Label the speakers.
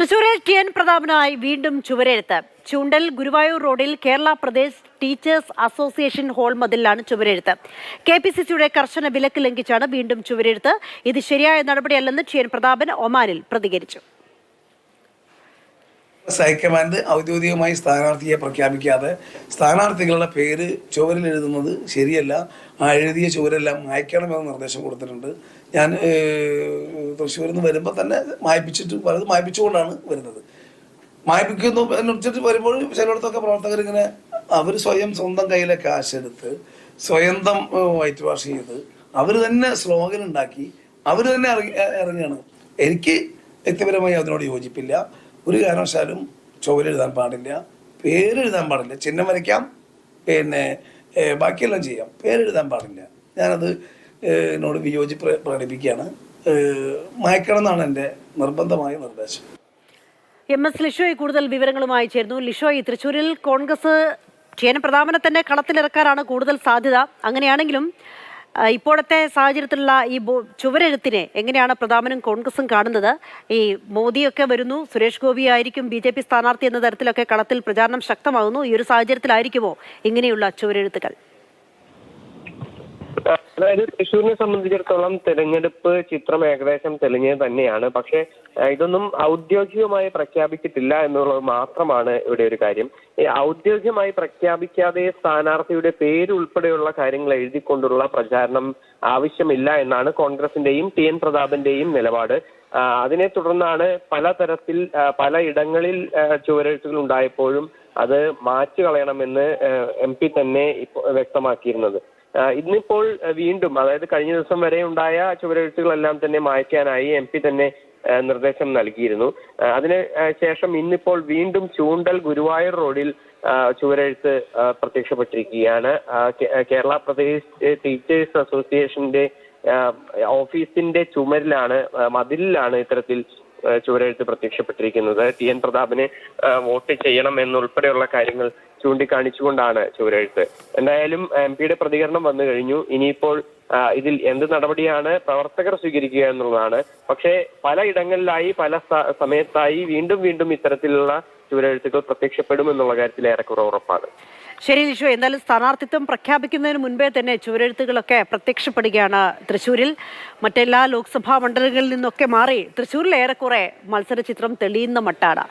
Speaker 1: തൃശൂരിൽ T N പ്രതാപനായി വീണ്ടും ചുവരെഴുത്ത്. ചൂണ്ടൽ ഗുരുവായൂർ റോഡിൽ Kerala Pradesh teachers association hall മതിലാണ് ചുവരെഴുത്ത്. കെ പി സി സിയുടെ കർശന വിലക്ക് ലംഘിച്ചാണ് വീണ്ടും ചുവരെഴുത്ത്. ഇത് ശരിയായ നടപടിയല്ലെന്ന് ടി എൻ പ്രതാപൻ ഒമാനിൽ പ്രതികരിച്ചു.
Speaker 2: ഹൈക്കമാൻഡ് ഔദ്യോഗികമായി സ്ഥാനാർത്ഥിയെ പ്രഖ്യാപിക്കാതെ സ്ഥാനാർത്ഥികളുടെ പേര് ചുവരിൽ എഴുതുന്നത് ശരിയല്ല. ആ എഴുതിയ ചുവരെല്ലാം മായ്ക്കണമെന്ന് നിർദ്ദേശം കൊടുത്തിട്ടുണ്ട്. ഞാൻ തൃശ്ശൂരിൽ നിന്ന് വരുമ്പോൾ തന്നെ മായ്പിച്ചിട്ട് പലത് മായ്പിച്ചുകൊണ്ടാണ് വരുന്നത്. മായ്പിക്കുന്നു എന്നുവെച്ചിട്ട് വരുമ്പോൾ ചിലയിടത്തൊക്കെ പ്രവർത്തകർ ഇങ്ങനെ അവർ സ്വയം സ്വന്തം കയ്യിലെ കാശെടുത്ത് സ്വന്തം വൈറ്റ് വാഷ് ചെയ്ത് അവർ തന്നെ സ്ലോഗൻ ഉണ്ടാക്കി അവർ തന്നെ ഇറങ്ങി ഇറങ്ങുകയാണ്. എനിക്ക് വ്യക്തിപരമായി അതിനോട് യോജിപ്പില്ല. ഒരു കാരണവശാലും ചുവരെഴുതാൻ പാടില്ല പേരെഴുതാൻ പാടില്ല ചിഹ്നം വരയ്ക്കാം പിന്നെ ബാക്കിയെല്ലാം ചെയ്യാം പേരെഴുതാൻ പാടില്ല. ഞാനത് എന്നോട് വിയോജി പ്ര- പ്രകടിപ്പിക്കുകയാണ്. മായ്ക്കണം എന്നാണ് എന്റെ നിർബന്ധമായ നിർദ്ദേശം.
Speaker 1: എം എസ് ലിഷോയ് കൂടുതൽ വിവരങ്ങളുമായി ചേരുന്നു. ലിഷോയ് തൃശ്ശൂരിൽ കോൺഗ്രസ് ചേന തന്നെ കളത്തിലിറക്കാനാണ് കൂടുതൽ സാധ്യത. അങ്ങനെയാണെങ്കിലും ഇപ്പോഴത്തെ സാഹചര്യത്തിലുള്ള ഈ ചുവരെഴുത്തിനെ എങ്ങനെയാണ് പ്രതാപനും കോൺഗ്രസും കാണുന്നത്? ഈ മോദിയൊക്കെ വരുന്നു സുരേഷ് ഗോപി ആയിരിക്കും ബി സ്ഥാനാർത്ഥി എന്ന തരത്തിലൊക്കെ കളത്തിൽ പ്രചാരണം ശക്തമാകുന്നു. ഈ ഒരു സാഹചര്യത്തിലായിരിക്കുമോ ഇങ്ങനെയുള്ള ചുവരെഴുത്തുകൾ?
Speaker 3: അതായത് തൃശ്ശൂരിനെ സംബന്ധിച്ചിടത്തോളം തെരഞ്ഞെടുപ്പ് ചിത്രം ഏകദേശം തെളിഞ്ഞത് തന്നെയാണ്. പക്ഷേ ഇതൊന്നും ഔദ്യോഗികമായി പ്രഖ്യാപിച്ചിട്ടില്ല എന്നുള്ളത് മാത്രമാണ് ഇവിടെ ഒരു കാര്യം. ഔദ്യോഗികമായി പ്രഖ്യാപിക്കാതെ സ്ഥാനാർത്ഥിയുടെ പേര് ഉൾപ്പെടെയുള്ള കാര്യങ്ങൾ എഴുതിക്കൊണ്ടുള്ള പ്രചാരണം ആവശ്യമില്ല എന്നാണ് കോൺഗ്രസിന്റെയും ടി എൻ പ്രതാപന്റെയും നിലപാട്. അതിനെ തുടർന്നാണ് പലതരത്തിൽ പല പലയിടങ്ങളിൽ ചുവരെഴുത്തുകൾ ഉണ്ടായപ്പോഴും അത് മാച്ചു കളയണമെന്ന് എം പി തന്നെ വ്യക്തമാക്കിയിരുന്നത്. ഇന്നിപ്പോൾ വീണ്ടും അതായത് കഴിഞ്ഞ ദിവസം വരെ ഉണ്ടായ ചുവരെഴുത്തുകളെല്ലാം തന്നെ മായ്ക്കാനായി എം പി തന്നെ നിർദ്ദേശം നൽകിയിരുന്നു. അതിന് ശേഷം ഇന്നിപ്പോൾ വീണ്ടും ചൂണ്ടൽ ഗുരുവായൂർ റോഡിൽ ചുവരെഴുത്ത് പ്രത്യക്ഷപ്പെട്ടിരിക്കുകയാണ്. കേരള പ്രദേശ് ടീച്ചേഴ്സ് അസോസിയേഷന്റെ ഓഫീസിന്റെ ചുമരിലാണ് മതിലിലാണ് ഇത്തരത്തിൽ ചുവരെഴുത്ത് പ്രത്യക്ഷപ്പെട്ടിരിക്കുന്നത്. ടി എൻ പ്രതാപനെ വോട്ട് ചെയ്യണം എന്നുൾപ്പെടെയുള്ള കാര്യങ്ങൾ ചൂണ്ടിക്കാണിച്ചുകൊണ്ടാണ് ചുവരെഴുത്ത്. എന്തായാലും എം പിയുടെ പ്രതികരണം വന്നു കഴിഞ്ഞു. ഇനിയിപ്പോൾ ഇതിൽ എന്ത് നടപടിയാണ് പ്രവർത്തകർ സ്വീകരിക്കുക എന്നുള്ളതാണ്. പക്ഷേ പല ഇടങ്ങളിലായി പല സമയത്തായി വീണ്ടും വീണ്ടും ഇത്തരത്തിലുള്ള ചുവരെഴുത്തുകൾ പ്രത്യക്ഷപ്പെടും എന്നുള്ള കാര്യത്തിൽ ഏറെക്കുറെ ഉറപ്പാണ്.
Speaker 1: ശരി ലിഷു എന്തായാലും സ്ഥാനാർത്ഥിത്വം പ്രഖ്യാപിക്കുന്നതിന് മുൻപേ തന്നെ ചുവരെഴുത്തുകളൊക്കെ പ്രത്യക്ഷപ്പെടുകയാണ് തൃശ്ശൂരിൽ മറ്റെല്ലാ ലോക്സഭാ മണ്ഡലങ്ങളിൽ നിന്നൊക്കെ മാറി തൃശ്ശൂരിൽ ഏറെക്കുറെ മത്സര ചിത്രം തെളിയുന്ന മട്ടാണ്.